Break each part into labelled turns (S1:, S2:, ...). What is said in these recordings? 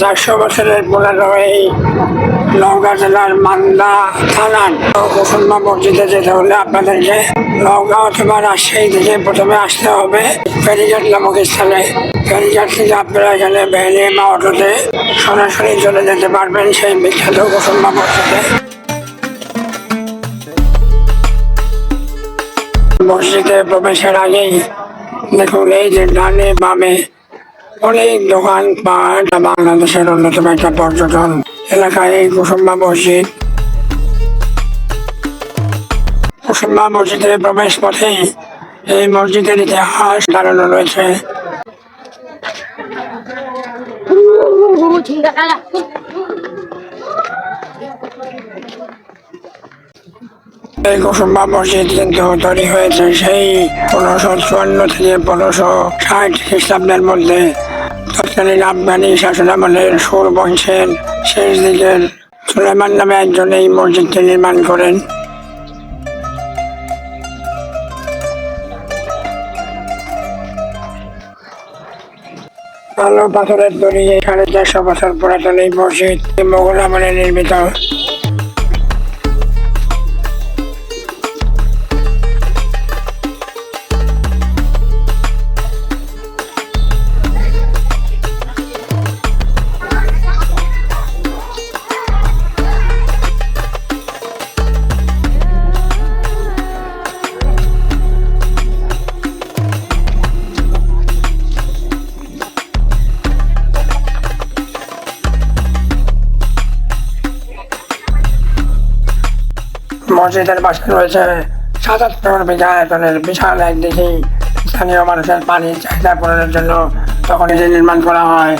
S1: চারশো বছরের পুরানো এই নওগাঁ জেলার মান্দা থানার মুসলমান মসজিদে যেতে হলে আপনাদেরকে নওগাঁ অথবা রাজশাহী থেকে প্রথমে আসতে হবে। ফেরিঘাট নামক স্থানে। ফেরিঘাট থেকে আপনারা এখানে ভ্যানে বা অটোতে সরাসরি চলে যেতে পারবেন সেই বিখ্যাত মুসলমান মসজিদে। মসজিদে প্রবেশের আগেই দেখুন এই যে ডানে বামে অনেক দোকান পাট বাংলাদেশের অন্যতম একটা পর্যটন এলাকায় এই কুসুম্বা মসজিদ কুসুম্বা মসজিদের প্রবেশ পথেই এই মসজিদের ইতিহাস দাঁড়ানো রয়েছে এই কুসুম্বা মসজিদ কিন্তু তৈরি হয়েছে, সেই পনেরোশো চুয়ান্ন থেকে পনেরোশো ষাট খ্রিস্টাব্দের মধ্যে তৎকালীন আফগানি শাসনামলের সুর বংশের শেষ দিকের সুলেমান নামে একজন এই মসজিদটি নির্মাণ করেন। কালো পাথরের তৈরি সাড়ে চারশো বছর পুরাতন এই মসজিদ মোগল আমলে নির্মিত। মসজিদের পাশে রয়েছে সাতাত্তর বিঘা বিশাল এক দিঘি। স্থানীয় মানুষের পানির চাহিদা পূরণের জন্য তখন এটি নির্মাণ করা হয়।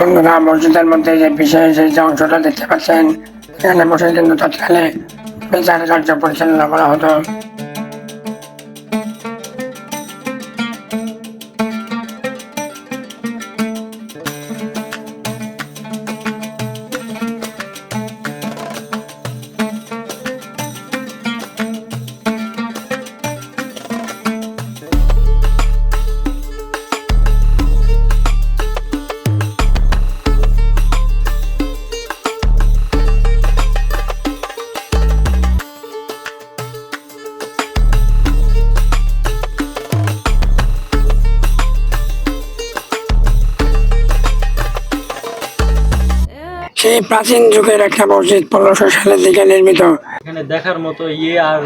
S1: আপনারা মসজিদের মধ্যে যে বিশেষ যে অংশটা দেখতে পাচ্ছেন এখানে বসে কিন্তু তৎকালে বিচার কার্য পরিচালনা করা হতো। সেই প্রাচীন যুগের একটা মসজিদ পনেরোশো সালের দিকে নির্মিত।
S2: এখানে দেখার মতো ইয়ে আর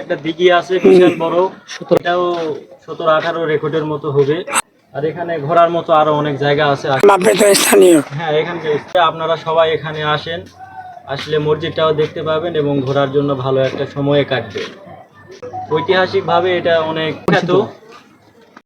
S2: একটা দিঘি আছে বিশাল বড়। এটাও সতেরো আঠারো রেকর্ডের মতো হবে। আর এখানে ঘোরার মতো আরও অনেক জায়গা আছে।
S1: আপনি তো স্থানীয়।
S2: হ্যাঁ এখানে আপনারা সবাই এখানে আসেন। আসলে মসজিদটাও দেখতে পাবেন এবং ঘোরার জন্য ভালো একটা সময় কাটবে। ঐতিহাসিকভাবে এটা অনেক খ্যাত।